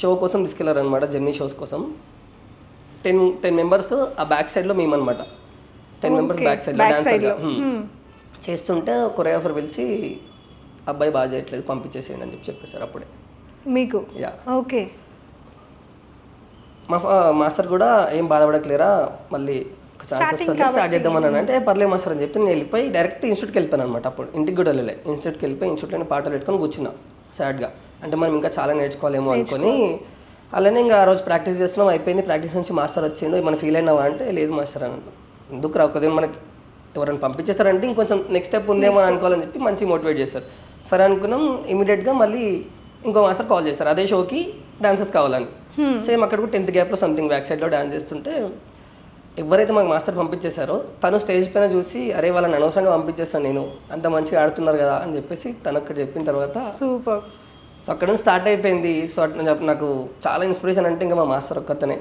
Show కోసం తీసుకెళ్ళారు అనమాట జర్నీ షోస్ కోసం. టెన్ టెన్ మెంబర్స్ ఆ బ్యాక్ సైడ్లో మేము అనమాట టెన్ మెంబర్స్ బ్యాక్ సైడ్లో బ్యాక్ డాన్స్ సైడ్లో. Hmm. చేస్తుంటే కొరియోగ్రాఫర్ పిలిచి అబ్బాయి బాగా చేయట్లేదు పంపించేసేయండి అని చెప్పి చెప్పేశారు అప్పుడే. మీకు? యా ఓకే మా మాస్టర్ కూడా ఏం బాధపడట్లేరా మళ్ళీ ఒక ఛాన్స్ వస్తుంది స్టార్ట్ చేద్దామని. అంటే పర్లేదు మాస్టర్ అని చెప్పి నేను వెళ్ళిపోయి డైరెక్ట్ ఇన్స్టిట్యూట్కి వెళ్ళిపోయాను అనమాట అప్పుడు. ఇంటికి కూడా వెళ్ళలే. ఇన్స్టిట్యూట్కి వెళ్ళిపోయి ఇన్స్టిట్యూట్లోనే పాటలు పెట్టుకొని కూర్చున్నా సాడ్గా అంటే మనం ఇంకా చాలా నేర్చుకోవాలేమో అనుకొని అలానే ఇంకా ఆ రోజు ప్రాక్టీస్ చేస్తున్నాం అయిపోయింది. ప్రాక్టీస్ నుంచి మాస్టర్ వచ్చిండు. మనం ఫీల్ అయినావా అంటే లేదు మాస్టర్ అని. ఎందుకు రా కొద్దిగా మనకి ఎవరైనా పంపించేస్తారంటే ఇంకొంచెం నెక్స్ట్ స్టెప్ ఉందేమో అని అనుకోవాలని చెప్పి మంచి మోటివేట్ చేస్తారు. సరే అనుకున్నాం ఇమీడియట్గా మళ్ళీ ఇంకో మాస్టర్ కాల్ చేస్తారు. అదే షోకి డాన్సర్స్ కావాలని. సేమ్ అక్కడ కూడా టెన్త్ గ్యాప్లో సంథింగ్ బ్యాక్ సైడ్లో డాన్స్ చేస్తుంటే ఎవరైతే మాకు మాస్టర్ పంపించేశారో తను స్టేజ్ పైన చూసి అరే వాళ్ళని అనవసరంగా పంపించేస్తాను నేను. అంత మంచిగా ఆడుతున్నారు కదా అని చెప్పేసి తను అక్కడ చెప్పిన తర్వాత సూపర్ సో అక్కడ నుంచి స్టార్ట్ అయిపోయింది. సో అట్లా నాకు చాలా ఇన్స్పిరేషన్ అంటే ఇంకా మా మాస్టర్ ఒక్కతనే.